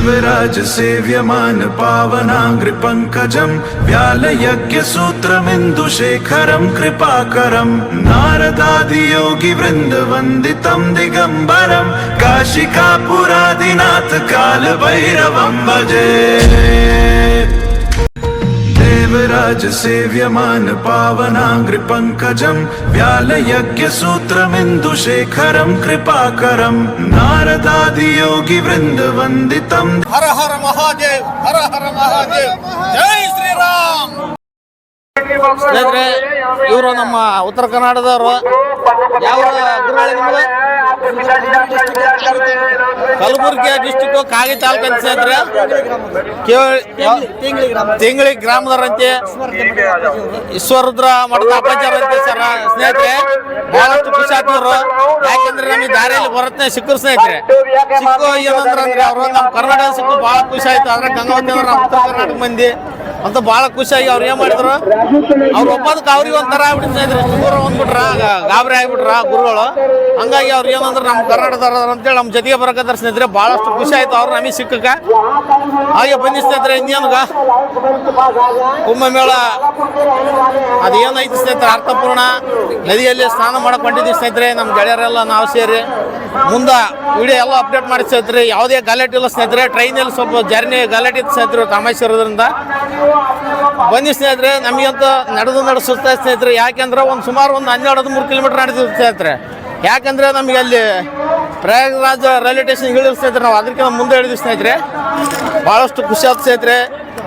देवराज सेव्यमान पावनाङ्घ्रिपङ्कजम् व्यालयज्ञसूत्रमिन्दुशेखरम् कृपाकरम् नारदादियोगिवृन्दवन्दितम् दिगम्बरम् काशिकापुरादिनाथ कालभैरवम् भजे देवराज सेव्यमान पावनाङ्घ्रिपङ्कजम् व्यालयज्ञसूत्रमिन्दुशेखरम् कृपाकरम् नारदादियोगिवृन्दवन्दितम् ಹರ ಹರ ಮಹಾದೇವ್ ಹರ ಹರ ಮಹಾದೇವ್ ಜೈ ಶ್ರೀರಾಮ್ ಸ್ನೇಹಿತರೆ ಇವರು ನಮ್ಮ ಉತ್ತರ ಕನ್ನಡದವರು ಯಾವ ಗುರುಗಳು ನಿಮ್ಮದು ಕಲಬುರಗಿ ಡಿಸ್ಟಿಕ್ ಕಾಗಿ ತಾಲೂಕು ಅಂತ ಸ್ನೇಹಿತರೆ ತಿಂಗಳಿ ಗ್ರಾಮದವರಂತೆ, ಈಶ್ವರುದ್ರ ಮಠದ ಅಂತ ಸರ್ ಸ್ನೇಹಿತರೆ, ಬಹಳಷ್ಟು ಖುಷಿ ಆಗ್ತಿದ್ರು ಯಾಕಂದ್ರೆ ನಮಗೆ ದಾರಿಯಲ್ಲಿ ಬರುತ್ತೆ ಸಿಕ್ಕರು ಸ್ನೇಹಿತರೆ. ಸಿಕ್ಕು ಏನಂದ್ರೆ ಅಂದ್ರೆ ಅವರು ನಮ್ಮ ಕರ್ನಾಟಕ ಸಿಕ್ಕು ಬಹಳ ಖುಷಿ ಆಯ್ತು. ಆದ್ರೆ ಗಂಗಾವತಿ ಅಂದ್ರೆ ನಮ್ಮ ಉತ್ತರ ಕರ್ನಾಟಕ ಮಂದಿ. ಅಂತ ಬಹಳ ಖುಷಿಯಾಗಿ ಅವ್ರು ಏನ್ ಮಾಡಿದ್ರು? ಅವ್ರು ಒಬ್ಬದಕ್ಕೆ ಅವ್ರಿಗೆ ಒಂಥರ ಆಗ್ಬಿಟ್ಟಿದ್ರು ಗುರು ಬಂದ್ಬಿಟ್ರ ಗಾಬರಿ ಆಗ್ಬಿಟ್ರ ಗುರುಗಳು. ಹಂಗಾಗಿ ಅವ್ರು ಏನಂದ್ರೆ ನಮ್ಮ ಕರ್ನಾಟಕದವ್ರ ಅಂತೇಳಿ ನಮ್ಮ ಜೊತೆಗೆ ಬರಕತ್ತಾರ ಸ್ನೇಹಿತರೆ ಬಹಳಷ್ಟು ಖುಷಿ ಆಯ್ತು ಅವ್ರು ನಮಗೆ ಸಿಕ್ಕಕ್ಕ. ಹಾಗೆ ಬನ್ನಿ ಸ್ನೇಹಿತರೆ, ಇನ್ನೇನ್ಗ? ಕುಂಭಮೇಳ. ಅದೇನೈತಿ ಸ್ನೇಹಿತರೆ, ಅರ್ಥಪೂರ್ಣ. ನದಿಯಲ್ಲಿ ಸ್ನಾನ ಮಾಡಕ್ ಹೊಂಟಿದ್ವಿ ಸ್ನೇಹಿತರೆ, ನಮ್ಮ ಗೆಳೆಯರೆಲ್ಲ ನಾವು ಸೇರಿ. ಮುಂದೆ ವಿಡಿಯೋ ಎಲ್ಲ ಅಪ್ಡೇಟ್ ಮಾಡಿ ಸ್ನೇಹಿತರೆ, ಯಾವುದೇ ಗಲಾಟೆ ಇಲ್ಲ ಸ್ನೇಹಿತರೆ ಟ್ರೈನಲ್ಲಿ ಸ್ವಲ್ಪ ಜರ್ನಿ, ಗಲಾಟೆ ಇತ್ತು ಸ್ನೇಹಿತರು, ತಮಾಷೆ ಇರೋದ್ರಿಂದ. ಬನ್ನಿ ಸ್ನೇಹಿತರೆ, ನಮಗಂತೂ ನಡೆದು ಸುಸ್ತಾಯ್ತು ಸ್ನೇಹಿತರೆ, ಯಾಕೆಂದ್ರೆ ಒಂದು ಸುಮಾರು ಒಂದು ಹನ್ನೆರಡು ಹದಿಮೂರು ಕಿಲೋಮೀಟರ್ ನಡೆದಿದ್ದು ಸ್ನೇಹಿತರೆ. ಯಾಕಂದ್ರೆ ನಮಗೆ ಅಲ್ಲಿ ಪ್ರಯಾಗರಾಜ ರೈಲ್ವೆ ಸ್ಟೇಷನ್ ಇಳಿದ್ರು ಸ್ನೇಹಿತರೆ, ನಾವು ಅದಕ್ಕಿಂತ ಮುಂದೆ ಹಿಡಿದ್ವಿ ಸ್ನೇಹಿತರೆ. ಭಾಳಷ್ಟು ಖುಷಿ ಆಯ್ತು ಸ್ನೇಹಿತರೆ.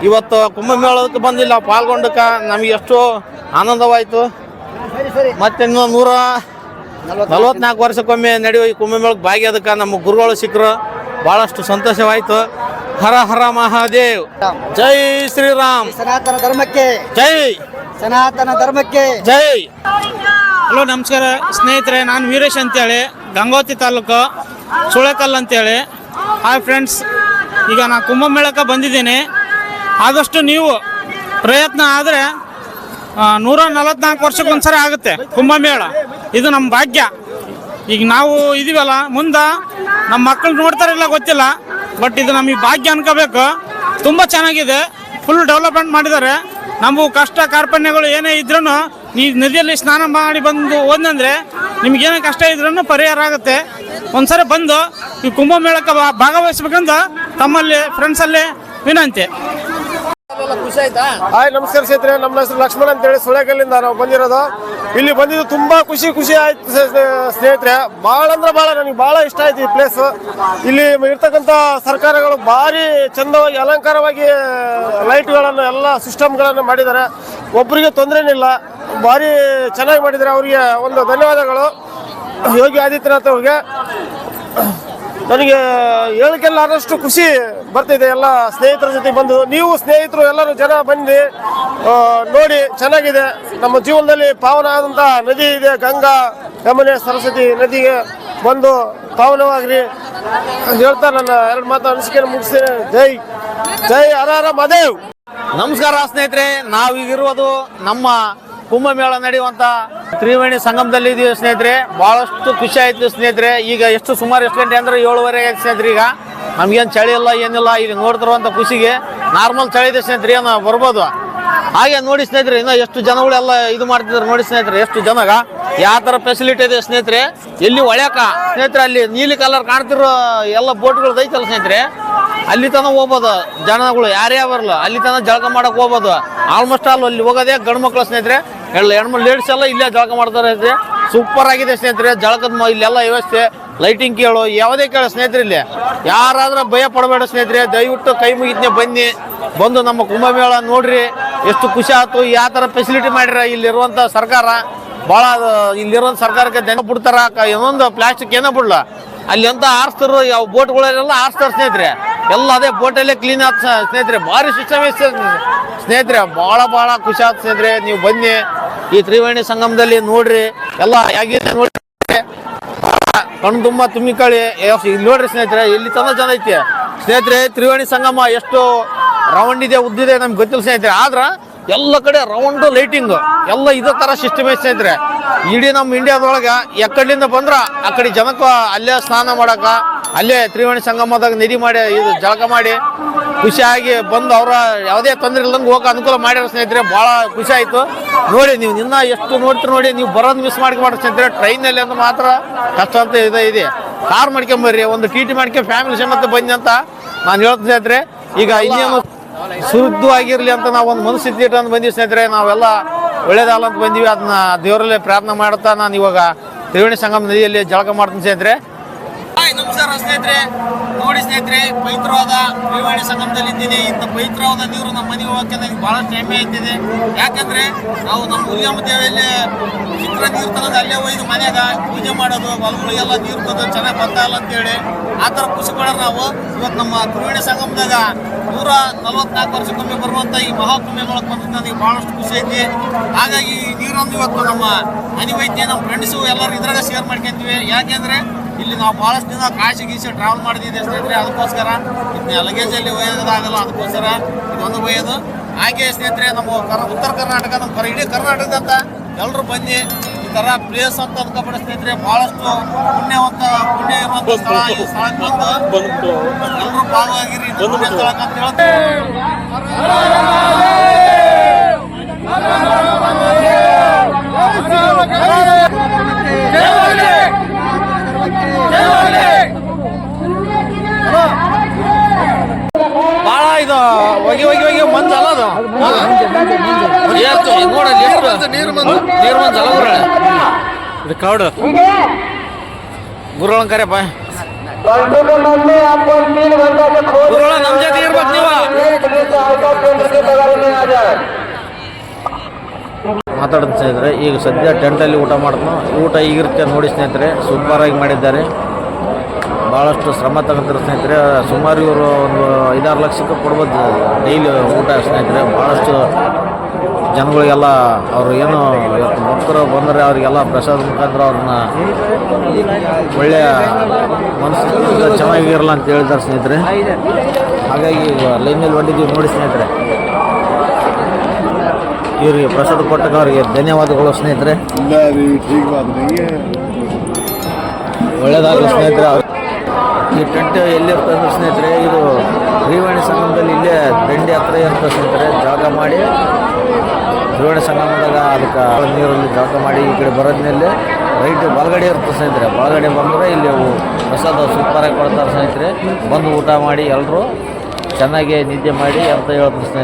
ಇವತ್ತು ಕುಂಭಮೇಳಕ್ಕೆ ಬಂದಿಲ್ಲ, ಪಾಲ್ಗೊಂಡಕ್ಕೆ ನಮಗೆ ಎಷ್ಟು ಆನಂದವಾಯಿತು. ಮತ್ತೆ ಇನ್ನೂ ನೂರ ನಲವತ್ನಾಲ್ಕು ವರ್ಷಕ್ಕೊಮ್ಮೆ ನಡೆಯುವ ಈ ಕುಂಭಮೇಳಕ್ಕೆ ಭಾಗಿಯಾದಕ್ಕೆ ನಮ್ಮ ಗುರುಗಳು ಸಿಕ್ಕರು. ಭಾಳಷ್ಟು ಸಂತೋಷವಾಯಿತು. ಹರ ಹರ ಮಹಾದೇವ್. ಜೈ ಶ್ರೀರಾಮ್. ಸನಾತನ ಧರ್ಮಕ್ಕೆ. ಜೈ. ಸನಾತನ ಧರ್ಮಕ್ಕೆ. ಜೈ. ಹಲೋ ನಮಸ್ಕಾರ. ಸ್ನೇಹಿತರೆ ನಾನು ವೀರೇಶ್ ಅಂತೇಳಿ. ಗಂಗೋತಿ ತಾಲೂಕು ಸುಳೆಕಲ್ ಅಂತೇಳಿ. ಹಾಯ್ ಫ್ರೆಂಡ್ಸ್ ಈಗ ನಾನು ಕುಂಭಮೇಳಕ್ಕೆ ಬಂದಿದ್ದೀನಿ. ಆದಷ್ಟು ನೀವು ಪ್ರಯತ್ನ ಆದರೆ ನೂರ ನಲವತ್ನಾಲ್ಕು ವರ್ಷಕ್ಕೊಂದ್ಸರಿ ಆಗುತ್ತೆ ಕುಂಭಮೇಳ. ಇದು ನಮ್ಮ ಭಾಗ್ಯ. ಈಗ ನಾವು ಇದೀವಲ್ಲ, ಮುಂದೆ ನಮ್ಮ ಮಕ್ಕಳು ನೋಡ್ತಾರಿಲ್ಲ ಗೊತ್ತಿಲ್ಲ ಬಟ್ ಇದು ನಮಗೆ ಭಾಗ್ಯ ಅನ್ಕೋಬೇಕು. ತುಂಬ ಚೆನ್ನಾಗಿದೆ ಫುಲ್ ಡೆವಲಪ್ಮೆಂಟ್ ಮಾಡಿದ್ದಾರೆ. ನಮ್ಮ ಕಷ್ಟ, ಕಾರ್ಪಣ್ಯಗಳು ಏನೇ ಇದ್ರೂ ಈ ನದಿಯಲ್ಲಿ ಸ್ನಾನ ಮಾಡಿ ಬಂದು ಹೋದಂದ್ರೆ ನಿಮ್ಗೇನೇ ಕಷ್ಟ ಇದ್ರೂ ಪರಿಹಾರ ಆಗುತ್ತೆ. ಒಂದ್ಸರಿ ಬಂದು ಈ ಕುಂಭಮೇಳಕ್ಕೆ ಭಾಗವಹಿಸ್ಬೇಕಂತ ತಮ್ಮಲ್ಲಿ ಫ್ರೆಂಡ್ಸಲ್ಲಿ ವಿನಂತಿ. ಹಾಯ್, ನಮಸ್ಕಾರ ಸ್ನೇಹಿತರೆ. ನಮ್ಮ ಹೆಸರು ಲಕ್ಷ್ಮಣ್ ಅಂತೇಳಿ ಸುಳೆಕಲ್ಲಿಂದ ನಾವು ಬಂದಿರೋದು. ಇಲ್ಲಿ ಬಂದಿದ್ದು ತುಂಬಾ ಖುಷಿ ಖುಷಿ ಆಯ್ತು ಸ್ನೇ- ಸ್ನೇ- ಸ್ನೇಹಿತರೆ. ಭಾಳ ಅಂದ್ರೆ ಭಾಳ ನನಗೆ ಭಾಳ ಇಷ್ಟ ಆಯ್ತು ಈ ಪ್ಲೇಸ್ ಇಲ್ಲಿ ಇರ್ತಕ್ಕಂಥ ಸರ್ಕಾರಗಳು ಭಾರಿ ಚಂದವಾಗಿ, ಅಲಂಕಾರವಾಗಿ ಲೈಟ್ಗಳನ್ನು, ಎಲ್ಲ ಸಿಸ್ಟಮ್ಗಳನ್ನು ಮಾಡಿದ್ದಾರೆ. ಒಬ್ಬರಿಗೆ ತೊಂದರೆನಿಲ್ಲ. ಭಾರಿ ಚೆನ್ನಾಗಿ ಮಾಡಿದ್ದಾರೆ. ಅವರಿಗೆ ಒಂದು ಧನ್ಯವಾದಗಳು. ಯೋಗಿ ಆದಿತ್ಯನಾಥ್ ಅವ್ರಿಗೆ. ನನಗೆ ಹೇಳಕ್ಕೆಲ್ಲಾರಷ್ಟು ಖುಷಿ ಬರ್ತಿದೆ. ಎಲ್ಲ ಸ್ನೇಹಿತರ ಜೊತೆ ಬಂದು, ನೀವು ಸ್ನೇಹಿತರು ಎಲ್ಲರೂ ಜನ ಬಂದು ನೋಡಿ, ಚೆನ್ನಾಗಿದೆ. ನಮ್ಮ ಜೀವನದಲ್ಲಿ ಪಾವನ ಆದಂಥ ನದಿ ಇದೆ, ಗಂಗಾ, ಯಮುನೆ, ಸರಸ್ವತಿ ನದಿಗೆ ಬಂದು ಪಾವನವಾಗ್ರಿ. ಅಂತ ಹೇಳ್ತಾ ನನ್ನ ಎರಡು ಮಾತು ಅನಿಸಿಕೆ ಮುಗಿಸ್ತೇನೆ. ಜೈ ಜೈ ಹರ ಹರ ಮದೇವ್ ನಮಸ್ಕಾರ ಸ್ನೇಹಿತರೆ, ನಾವೀಗಿರುವುದು ನಮ್ಮ ಕುಂಭಮೇಳ ನಡೆಯುವಂತ ತ್ರಿವೇಣಿ ಸಂಗಮದಲ್ಲಿ ಇದೀವಿ ಸ್ನೇಹಿತರೆ. ಬಹಳಷ್ಟು ಖುಷಿ ಆಯ್ತು ಸ್ನೇಹಿತರೆ. ಈಗ ಎಷ್ಟು ಸುಮಾರು ಎಷ್ಟು ಗಂಟೆ ಅಂದ್ರೆ ಏಳುವರೆ ಆಯ್ತು ಸ್ನೇಹಿತರೆ ಈಗ. ನಮ್ಗೇನು ಚಳಿ ಇಲ್ಲ, ಏನಿಲ್ಲ, ಈಗ ನೋಡ್ತಿರುವಂತ ಖುಷಿಗೆ ನಾರ್ಮಲ್ ಚಳಿ ಇದೆ ಸ್ನೇಹಿತರೆ. ಏನು ಬರ್ಬೋದು? ಹಾಗೆ ನೋಡಿ ಸ್ನೇಹಿತರೆ, ಇನ್ನು ಎಷ್ಟು ಜನಗಳೆಲ್ಲ ಇದು ಮಾಡ್ತಿದ್ರು ನೋಡಿ ಸ್ನೇಹಿತರೆ, ಎಷ್ಟು ಜನಗ. ಯಾವ ಥರ ಫೆಸಿಲಿಟಿ ಇದೆ ಸ್ನೇಹಿತರೆ. ಎಲ್ಲಿ ಒಳ್ಯಾಕ ಸ್ನೇಹಿತರೆ, ಅಲ್ಲಿ ನೀಲಿ ಕಲರ್ ಕಾಣ್ತಿರೋ ಎಲ್ಲ ಬೋಟ್ಗಳು ಐತಲ್ಲ ಸ್ನೇಹಿತರೆ. ಅಲ್ಲಿ ತನಕ ಹೋಗ್ಬೋದು ಜನಗಳು. ಯಾರೇ ಬರಲ್ಲ ಅಲ್ಲಿ ತನಕ ಜಳಕ ಮಾಡಕ್ ಹೋಗ್ಬೋದು. ಆಲ್ಮೋಸ್ಟ್ ಆಲ್ ಅಲ್ಲಿ ಹೋಗೋದೇ ಗಂಡು ಮಕ್ಳು ಸ್ನೇಹಿತರೆ. ಎಲ್ಲ ಹೆಣ್ಮಕ್ಳು ಲೇಡೀಸ್ ಎಲ್ಲ ಇಲ್ಲೇ ಜಳಕ ಮಾಡ್ತಾರೆ ಸೂಪರ್ ಆಗಿದೆ ಸ್ನೇಹಿತರೆ, ಜಳಕದ ಇಲ್ಲೆಲ್ಲ ವ್ಯವಸ್ಥೆ. ಲೈಟಿಂಗ್ ಕೇಳು, ಯಾವುದೇ ಕೇಳು ಸ್ನೇಹಿತರೆ ಇಲ್ಲಿ. ಯಾರಾದ್ರೂ ಭಯ ಪಡಬೇಡ ಸ್ನೇಹಿತರೆ, ದಯವಿಟ್ಟು ಕೈ ಮುಗಿದ್ನೆ ಬನ್ನಿ. ಬಂದು ನಮ್ಮ ಕುಂಭಮೇಳ ನೋಡ್ರಿ, ಎಷ್ಟು ಖುಷಿ ಆಯ್ತು. ಯಾವ ಥರ ಫೆಸಿಲಿಟಿ ಮಾಡಿರ ಇಲ್ಲಿರುವಂಥ ಸರ್ಕಾರ, ಭಾಳ, ಇಲ್ಲಿರುವಂಥ ಸರ್ಕಾರಕ್ಕೆ ದನ ಬಿಡ್ತಾರ. ಇನ್ನೊಂದು ಪ್ಲಾಸ್ಟಿಕ್ ಏನೋ ಬಿಡ್ಲ. ಅಲ್ಲಿ ಅಂತ ಆರಿಸ್ತಾರೋ ಯಾವ ಬೋಟ್ಗಳೆಲ್ಲ ಆರಿಸ್ತಾರೆ ಸ್ನೇಹಿತರೆ. ಎಲ್ಲ ಅದೇ ಬೋಟಲ್ಲೇ ಕ್ಲೀನ್ ಆಯ್ತು ಸ್ನೇಹಿತರೆ. ಭಾರಿ ಸಿಸ್ಟಮ್ ಸ್ನೇಹಿತರೆ, ಭಾಳ ಭಾಳ ಖುಷಿ ಆಯ್ತು ಸ್ನೇಹಿತರೆ. ನೀವು ಬನ್ನಿ. ಈ ತ್ರಿವೇಣಿ ಸಂಗಮದಲ್ಲಿ ನೋಡ್ರಿ, ಎಲ್ಲ ಹೇಗಿದೆ ನೋಡ್ರಿ. ಕಣ್ಣು ತುಂಬ ತುಂಬಿಕಳಿ ಇಲ್ಲಿ ನೋಡ್ರಿ ಸ್ನೇಹಿತರೆ, ಇಲ್ಲಿ ತಂದ ಜನ ಐತಿ. ಸ್ನೇಹಿತರೆ, ತ್ರಿವೇಣಿ ಸಂಗಮ ಎಷ್ಟು ರೌಂಡ್ ಇದೆ ಉದ್ದಿದೆ ನಮ್ಗೆ ಗೊತ್ತಿಲ್ಲ ಸ್ನೇಹಿತರೆ. ಆದ್ರೆ ಎಲ್ಲ ಕಡೆ ರೌಂಡ್ ಲೈಟಿಂಗ್, ಎಲ್ಲ ಇದೇ ತರ ಸಿಸ್ಟಮ್ ಸ್ನೇಹಿತರೆ. ಇಡೀ ನಮ್ಮ ಇಂಡಿಯಾದೊಳಗ ಎಕ್ಕಡಿಂದ ಬಂದ್ರ ಆ ಕಡೆ ಜನಕ್ಕ ಅಲ್ಲೇ ಸ್ನಾನ ಮಾಡಕ, ಅಲ್ಲೇ ತ್ರಿವೇಣಿ ಸಂಗಮದಾಗ ನಿಧಿ ಮಾಡಿ, ಇದು ಜಳಕ ಮಾಡಿ ಖುಷಿಯಾಗಿ ಬಂದು ಅವರ ಯಾವುದೇ ತೊಂದರೆ ಇಲ್ಲದಂಗೆ ಹೋಗಕ್ಕೆ ಅನುಕೂಲ ಮಾಡಿರೋ ಸ್ನೇಹಿತರೆ, ಭಾಳ ಖುಷಿ ಆಯಿತು. ನೋಡಿ, ನೀವು ನಿನ್ನ ಎಷ್ಟು ನೋಡ್ತೀರಿ ನೋಡಿ, ನೀವು ಬರೋದು ಮಿಸ್ ಮಾಡ್ಕೊಬಾರ್ದು ಸ್ನೇಹಿತರೆ ಟ್ರೈನಲ್ಲಿ ಅಂತ ಮಾತ್ರ ಕಷ್ಟ ಅಂತ ಇದೆ ಇದೆ. ಕಾರ್ ಮಾಡ್ಕೊಂಬರ್ರಿ, ಒಂದು ಟಿ ಟಿ ಮಾಡ್ಕೊಂಡು ಫ್ಯಾಮಿಲಿ ಸಮೇತ ಬನ್ನಿ ಅಂತ ನಾನು ಹೇಳ್ತೀನಿ ಸ್ನೇಹಿತರೆ. ಈಗ ಇನ್ನೇನು ಆಗಿರಲಿ ಅಂತ ನಾವು ಒಂದು ಮನಸ್ಥಿತಿ ಇಟ್ಕೊಂಡು ಬಂದೀವಿ ಸ್ನೇಹಿತರೆ. ನಾವೆಲ್ಲ ಒಳ್ಳೇದಲ್ಲ ಅಂತ ಬಂದೀವಿ. ಅದನ್ನ ದೇವರಲ್ಲೇ ಪ್ರಾರ್ಥನೆ ಮಾಡುತ್ತಾ ನಾನು ಇವಾಗ ತ್ರಿವೇಣಿ ಸಂಗಮ ನದಿಯಲ್ಲಿ ಜಳಕ ಮಾಡ್ತೀನಿ ಸ್ನೇಹಿತರೆ. ಹಾಯ್ ನಮಸ್ಕಾರ ಸ್ನೇಹಿತರೆ. ನೋಡಿ ಸ್ನೇಹಿತರೆ, ಪವಿತ್ರವಾದ ತ್ರಿವೇಣಿ ಸಂಗಮದಲ್ಲಿ ಇದ್ದೀನಿ ಇಂಥ ಪವಿತ್ರವಾದ ನೀರು ನಮ್ಮ ಮನೆಗೆ ಹೋಗಕ್ಕೆ ನನಗೆ ಬಹಳಷ್ಟು ಹೆಮ್ಮೆ ಆಯ್ತಿದೆ ಯಾಕಂದ್ರೆ ನಾವು ನಮ್ಮ ಹುಲಿಯಮ್ಮ ದೇವಿಯಲ್ಲಿ ಚಿತ್ರ ನೀರು ಅಲ್ಲೇ ಒಯ್ದು ಮನೆಯಾಗ ಪೂಜೆ ಮಾಡೋದು, ಹೊಲಗಳಿಗೆಲ್ಲ ನೀರು ತಂದು ಚೆನ್ನಾಗಿ ಬರ್ತಾ ಇಲ್ಲ ಅಂತೇಳಿ ಆ ಥರ ಖುಷಿ ನಾವು. ಇವತ್ತು ನಮ್ಮ ತ್ರಿವೇಣಿ ಸಂಗಮದಾಗ ನೂರ ನಲವತ್ನಾಲ್ಕು ವರ್ಷಕ್ಕೊಮ್ಮೆ ಬರುವಂಥ ಈ ಮಹಾಕುಂಭಮೇಳಕ್ಕೆ ಬಂದು ನನಗೆ ಭಾಳಷ್ಟು ಖುಷಿ ಐತಿ. ಹಾಗಾಗಿ ನೀರನ್ನು ಇವತ್ತು ನಮ್ಮ ಮನೆ ವೈದ್ಯ, ನಮ್ಮ ಫ್ರೆಂಡ್ಸು ಎಲ್ಲರೂ ಇದ್ರಾಗ ಶೇರ್ ಮಾಡ್ಕೊತೀವಿ. ಯಾಕೆಂದ್ರೆ ಇಲ್ಲಿ ನಾವು ಭಾಳಷ್ಟು ದಿನ ಕಾಶಿ ಗೀಶಿ ಟ್ರಾವೆಲ್ ಮಾಡಿದ್ದೀವಿ ಸ್ನೇಹಿತರೆ ಅದಕ್ಕೋಸ್ಕರ. ಇದನ್ನ ಲಗೇಜಲ್ಲಿ ಒಯ್ಯೋದಾಗಲ್ಲ ಅದಕ್ಕೋಸ್ಕರ ಇದೊಂದು ಒಯ್ಯೋದು. ಹಾಗೆ ಸ್ನೇಹಿತರೆ ನಮ್ಮ ಕರ್ ಉತ್ತರ ಕರ್ನಾಟಕ ನಮ್ಮ ಕರ್ ಇಡೀ ಕರ್ನಾಟಕದಂತ ಎಲ್ಲರೂ ಬನ್ನಿ. ಈ ಥರ ಪ್ಲೇಸ್ ಅಂತ ಅಂದ್ಕೊಬೇಡ ಸ್ನೇಹಿತರೆ ಭಾಳಷ್ಟು ಪುಣ್ಯವಂತ ಪುಣ್ಯ ಇರುವಂಥ ಸ್ಥಳ ಈ ಸ್ಥಳಕ್ಕೆ ಬಂದು. ಎಲ್ಲರೂ ಭಾಗವಾಗಿರಿ ಸ್ಥಳಕ್ಕೆ ಅಂತ ಹೇಳ್ತೀನಿ ನೀರು ಬಂದು ನೀರು ಬಂದು. ಗುರುಳೆ ಇದು ಕ್ರೌಡ್ ಕರೆ ಬಾ. ಗುರುಳ ನಮ್ಮ ಜೊತೆ ಇರ್ಬೇಕು ನೀವು. ಮಾತಾಡೋದು ಸ್ನೇಹಿತರೆ ಈಗ ಸದ್ಯ ಟೆಂಟಲ್ಲಿ ಊಟ ಮಾಡಿದ್ನು. ಊಟ ಈಗಿರುತ್ತೆ ನೋಡಿ ಸ್ನೇಹಿತರೆ ಆಗಿ ಮಾಡಿದ್ದಾರೆ. ಭಾಳಷ್ಟು ಶ್ರಮ ತಗೊಂತಾರೆ ಸ್ನೇಹಿತರೆ. ಸುಮಾರು ಇವರು ಒಂದು ಐದಾರು ಲಕ್ಷಕ್ಕೆ ಕೊಡ್ಬೋದು ಡೈಲಿ ಊಟ ಸ್ನೇಹಿತರೆ. ಭಾಳಷ್ಟು ಜನಗಳಿಗೆಲ್ಲ ಅವರು ಏನು ಇವತ್ತು ಭಕ್ತರು ಬಂದರೆ ಅವರಿಗೆಲ್ಲ ಪ್ರಸಾದ ಮುಖಾಂತರ ಅವ್ರನ್ನ ಒಳ್ಳೆಯ ಮನಸ್ಸು ಚೆನ್ನಾಗಿರಲ್ಲ ಅಂತ ಹೇಳ್ತಾರೆ ಸ್ನೇಹಿತರೆ. ಹಾಗಾಗಿ ಈಗ ಲೈನಲ್ಲಿ ಬಂದಿದ್ದೀವಿ ನೋಡಿ ಸ್ನೇಹಿತರೆ. ಇವರಿಗೆ ಪ್ರಸಾದ ಕೊಟ್ಟಾಗ ಅವರಿಗೆ ಧನ್ಯವಾದಗಳು ಸ್ನೇಹಿತರೆ. ಒಳ್ಳೆಯದಾಗಲಿ ಸ್ನೇಹಿತರೆ ಈ ಟೆಂಟ್ ಎಲ್ಲಿರ್ತದೆ ಅಂದ್ರೆ ಸ್ನೇಹಿತರೆ, ಇದು ತ್ರಿವೇಣಿ ಸಂಗಮದಲ್ಲಿ ಇಲ್ಲೇ ದಂಡಿ ಹತ್ರ ಇರ್ತದೆ ಸ್ನೇಹಿತರೆ. ಜಾಗ ಮಾಡಿ ತ್ರಿವೇಣಿ ಸಂಗಮದಾಗ ಅದಕ್ಕೆ ನೀರಲ್ಲಿ ಜಳಕ ಮಾಡಿ ಈ ಕಡೆ ಬರೋದ್ಮೇಲೆ ರೈಟ್ ಬಲಗಡೆ ಇರ್ತದೆ ಸ್ನೇಹಿತರೆ. ಬಲಗಡೆ ಬಂದರೆ ಇಲ್ಲಿ ಅವು ಪ್ರಸಾದ ಸೂಪರಾಗಿ ಕೊಡ್ತಾರೆ ಸ್ನೇಹಿತರೆ. ಬಂದು ಊಟ ಮಾಡಿ ಎಲ್ಲರೂ ಚೆನ್ನಾಗಿ ನಿದ್ದೆ ಮಾಡಿ ಅಂತ ಹೇಳ್ತಾರೆ ಸ್ನೇಹಿತರೆ.